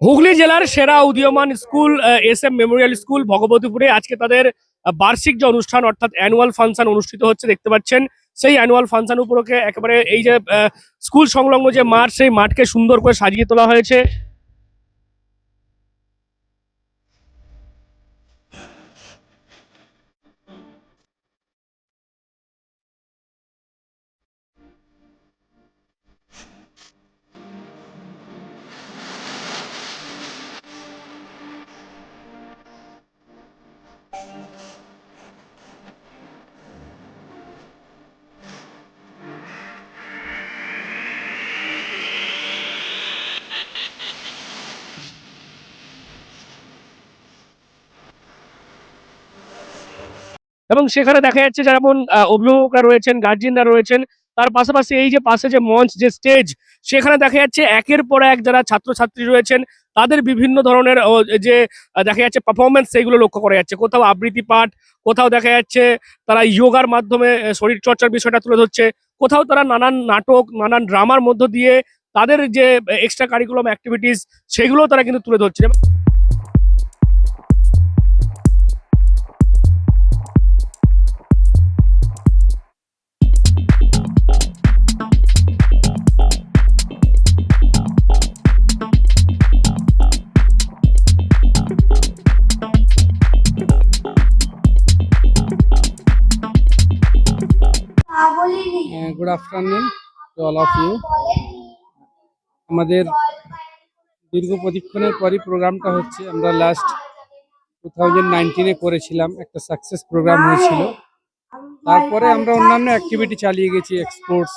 হুগলি জেলার সেরা উদীয়মান school S M memorial school ভগবতীপুরে আজকে তাদের বার্ষিক যে অনুষ্ঠান, অর্থাৎ অ্যানুয়াল ফাংশন অনুষ্ঠিত হচ্ছে, দেখতে পাচ্ছেন। সেই অ্যানুয়াল ফাংশন উপলক্ষে একেবারে এই যে স্কুল সংলগ্ন যে মাঠ, সেই মাঠকে সুন্দর করে সাজিয়ে তোলা হয়েছে। এবং সেখানে দেখা যাচ্ছে যেমন অভিভাবকরা রয়েছেন গার্জিয়ানরা রয়েছেন। তার পাশাপাশি এই যে পাশে যে মঞ্চ, যে স্টেজ সেখানে দেখা যাচ্ছে একের পর এক যারা ছাত্রছাত্রী রয়েছেন, তাদের বিভিন্ন ধরনের যে দেখা যাচ্ছে পারফরমেন্স সেইগুলো লক্ষ্য করা যাচ্ছে। কোথাও আবৃত্তি পাঠ, কোথাও দেখা যাচ্ছে তারা যোগার মাধ্যমে শরীর চর্চার বিষয়টা তুলে ধরছে। কোথাও তারা নানান নাটক, নানান ড্রামার মধ্য দিয়ে তাদের যে এক্সট্রা কারিকুলাম অ্যাক্টিভিটিস সেগুলো তারা কিন্তু তুলে ধরছে। Good afternoon to all of you. আমাদের দীর্ঘ প্রশিক্ষণের পরই প্রোগ্রামটা হচ্ছে। আমরা লাস্ট টু থাউজেন্ড নাইনটিনে করেছিলাম। একটা সাকসেস প্রোগ্রাম হয়েছিল। তারপরে আমরা অন্যান্য অ্যাক্টিভিটি চালিয়ে গেছি এক্সপোর্টস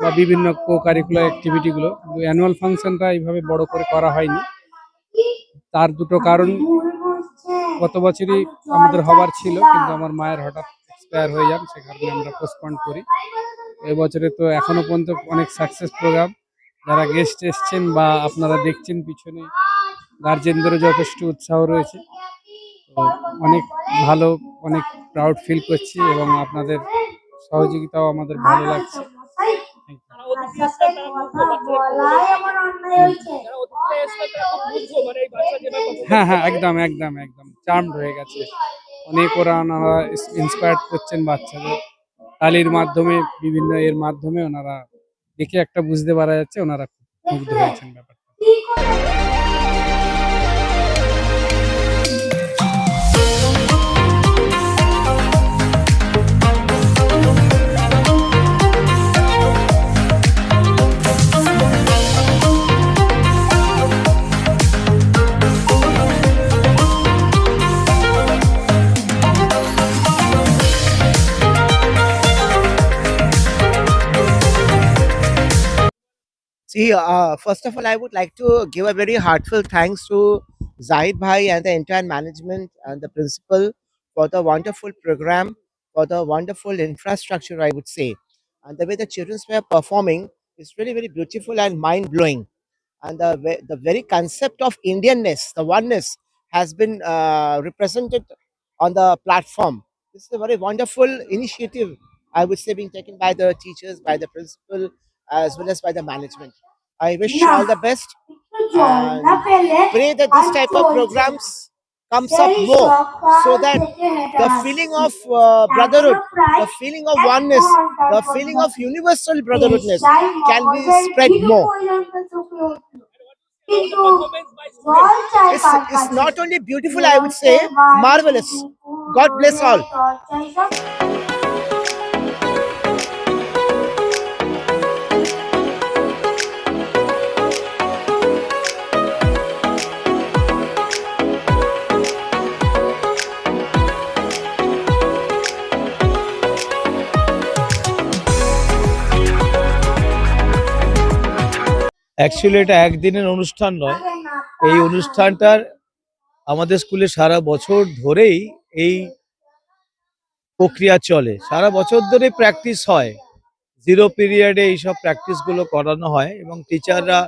বা বিভিন্ন কো কারিকুলার অ্যাক্টিভিটিগুলো কিন্তু অ্যানুয়াল ফাংশনটা এইভাবে বড় করে করা হয়নি। তার দুটো কারণ গত বছরই আমাদের হবার ছিল কিন্তু আমার মায়ের হঠাৎ এক্সপায়ার হয়ে যান সে কারণে আমরা পোস্টপন্ড করি। এবছরে তো এখনও পর্যন্ত অনেক সাকসেস প্রোগ্রাম যারা গেস্ট এসছেন বা আপনারা দেখছেন পিছনে গার্জেনদেরও যথেষ্ট উৎসাহ রয়েছে। তো অনেক ভালো, অনেক প্রাউড ফিল করছি এবং আপনাদের সহযোগিতাও আমাদের ভালো লাগছে। হ্যাঁ হ্যাঁ একদম একদম একদম চার্মড হয়ে গেছে। অনেক ওনারা ইন্সপায়ার করছেন বাচ্চাদের তালির মাধ্যমে, বিভিন্ন এর মাধ্যমে ওনারা দেখে একটা বুঝতে পারা যাচ্ছে, ওনারা মুগ্ধ হয়েছেন ব্যাপারটা। See, uh, first of all, I would like to give a very heartfelt thanks to Zahid Bhai and the entire management and the principal for the wonderful program, for the wonderful infrastructure, I would say. And the way the children were performing is really very beautiful and mind blowing. And the, the very concept of Indianness, the oneness, has been uh, represented on the platform. This is a very wonderful initiative, I would say, being taken by the teachers, by the principal, as well as by the management. I wish you all the best. And pray that this type of programs comes up more so that the feeling of uh, brotherhood, the feeling of oneness, the feeling of universal brotherhoodness can be spread more. It's, it's not only beautiful, I would say, marvelous. God bless all. Actually এটা একদিনের অনুষ্ঠান নয়। এই অনুষ্ঠানটার আমাদের স্কুলে সারা বছর ধরেই এই প্রক্রিয়া চলে। সারা বছর ধরে প্র্যাকটিস হয়। জিরো পিরিয়ডে এইসব প্র্যাকটিসগুলো করানো হয় এবং টিচাররা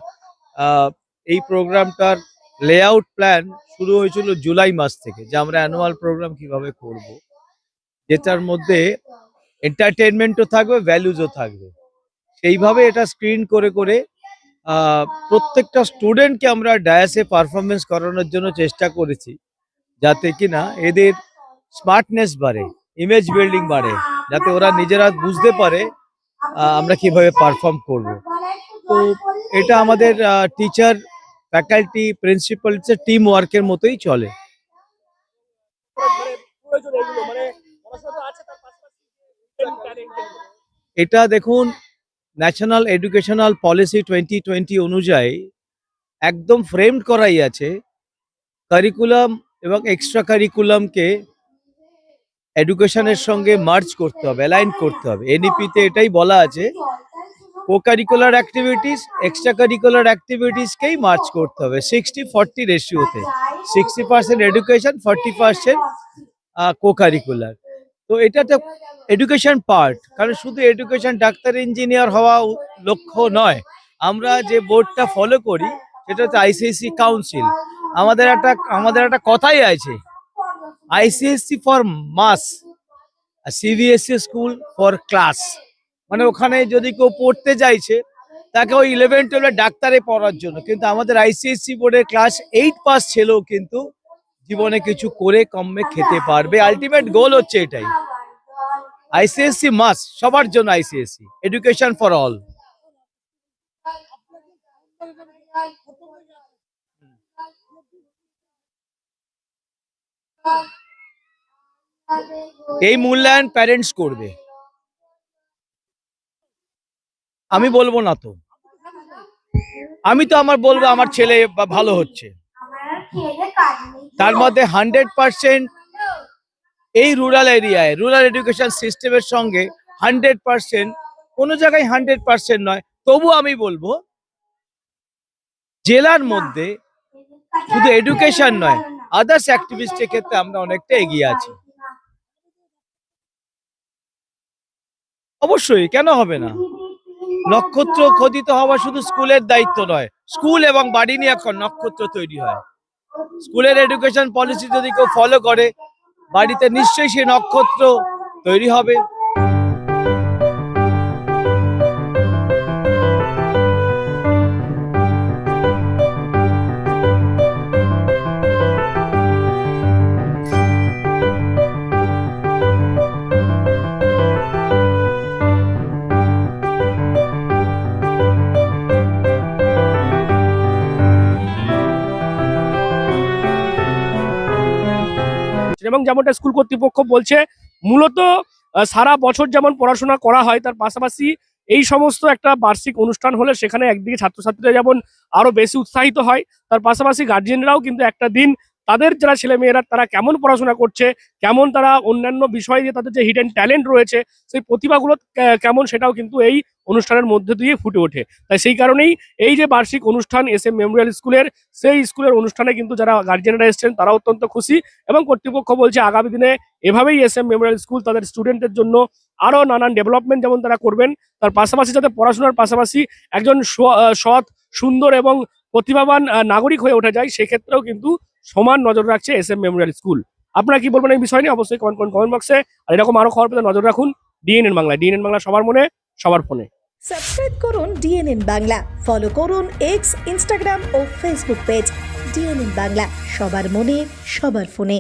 এই প্রোগ্রামটার লেআউট প্ল্যান শুরু হয়েছিল জুলাই মাস থেকে, যে আমরা অ্যানুয়াল প্রোগ্রাম কীভাবে করব। যেটার মধ্যে এন্টারটেনমেন্টও থাকবে ভ্যালুজও থাকবে। সেইভাবে এটা স্ক্রিন করে করে প্রত্যেকটা স্টুডেন্টকে আমরা ডায়াসে পারফরমেন্স করানোর জন্য চেষ্টা করেছি যাতে কিনা এদের স্মার্টনেস বাড়ে ইমেজ বিল্ডিং বাড়ে যাতে ওরা নিজেরা বুঝতে পারে আমরা কীভাবে পারফর্ম করব। তো এটা আমাদের টিচার ফ্যাকাল্টি প্রিন্সিপাল টিম ওয়ার্কের মতোই চলে। এটা দেখুন national educational policy twenty twenty অনুযায়ী একদম ফ্রেমড করাই আছে কারিকুলাম এবং এক্সট্রা কারিকুলামকে এডুকেশনের সঙ্গে মার্চ করতে হবে, অ্যালাইন করতে হবে। এনইপিতে এটাই বলা আছে co curricular activities extra curricular অ্যাক্টিভিটিসকেই March করতে হবে। Sixty forty রেশিওতে sixty percent education forty percent co curricular তো এটা তো এডুকেশন পার্ট কারণ শুধু এডুকেশন ডাক্তার ইঞ্জিনিয়ার হওয়া লক্ষ্য নয়। আমরা যে বোর্ডটা ফলো করি, সেটা হচ্ছে আইসিএসসি কাউন্সিল আমাদের একটা আমাদের একটা কথাই আছে ICSE for mass CBSE school for class মানে ওখানে যদি কেউ পড়তে চাইছে, তাকে ওই ইলেভেন টুয়েলভে ডাক্তারে পড়ার জন্য। কিন্তু আমাদের আইসিএসসি বোর্ডের ক্লাস এইট পাস ছেলেও কিন্তু জীবনে কিছু করে, কমে খেতে পারবে। আলটিমেট গোল হচ্ছে এটাই। আইসিএসসি মাস সবার জন্য আইসিএসসি এডুকেশন ফর অল এই মূল্যায়ন প্যারেন্টস করবে। আমি বলব না তো। আমি তো আমার বলব, আমার ছেলে ভালো হচ্ছে। তার মধ্যে হান্ড্রেড পার্সেন্ট এই রুরাল এরিয়ায় রুরাল এডুকেশন সিস্টেমের সঙ্গে হান্ড্রেড পার্সেন্ট কোনো জায়গায় হান্ড্রেড পার্সেন্ট নয়। তবু আমি বলব, জেলার মধ্যে শুধু এডুকেশন নয় আদার্স অ্যাক্টিভিস্টের ক্ষেত্রে আমরা অনেকটা এগিয়ে আছি। অবশ্যই, কেন হবে না? নক্ষত্র খোদিত হওয়া শুধু স্কুলের দায়িত্ব নয়, স্কুল এবং বাড়ি নিয়ে এখন নক্ষত্র তৈরি হয়। স্কুলের এডুকেশন পলিসি যদি কেউ ফলো করে বাড়িতে নিশ্চয়ই সেই নক্ষত্র তৈরি হবে। এবং যেমনটা স্কুল কর্তৃপক্ষ বলছে, মূলত সারা বছর যেমন পড়াশোনা করা হয়, তার পাশাপাশি এই সমস্ত একটা বার্ষিক অনুষ্ঠান হলে সেখানে একদিকে ছাত্রছাত্রীরা যেমন আরও বেশি উৎসাহিত হয়, তার পাশাপাশি গার্জিয়ানরাও কিন্তু একটা দিন তাদের যারা ছেলেমেয়েরা, তারা কেমন পড়াশোনা করছে, কেমন তারা অন্যান্য বিষয়ে যে তাদের যে হিডেন ট্যালেন্ট রয়েছে, সেই প্রতিভাগুলো কেমন সেটাও কিন্তু এই অনুষ্ঠানের মধ্যে দিয়ে ফুটে ওঠে। তাই সেই কারণেই এই যে বার্ষিক অনুষ্ঠান এস এম মেমোরিয়াল স্কুলের, সেই স্কুলের অনুষ্ঠানে কিন্তু যারা গার্জিয়ানরা এসেছেন তারা অত্যন্ত খুশি এবং কর্তৃপক্ষ বলছে আগামী দিনে এভাবেই এস এম মেমোরিয়াল স্কুল তাদের স্টুডেন্টদের জন্য আরও নানান ডেভেলপমেন্ট যেমন তারা করবেন, তার পাশাপাশি যাতে পড়াশোনার পাশাপাশি একজন সৎ, সুন্দর এবং প্রতিভাবান নাগরিক হয়ে ওঠা যায়, সেক্ষেত্রেও কিন্তু সমান নজর রাখছে এস এম মেমোরিয়াল স্কুল। আপনারা কি বলবেন এই বিষয় নিয়ে? অবশ্যই কমেন্ট করুন কমেন্ট বক্সে আর এরকম আরও খবর পেতে নজর রাখুন ডিএনএন বাংলা। ডিএনএন বাংলা সবার মনে, সবার ফোনে। সাবস্ক্রাইব করুন ডিএনএন বাংলা। ফলো করুন এক্স ইনস্টাগ্রাম ও ফেসবুক পেজ ডিএনএন বাংলা। সবার মনে, সবার ফোনে।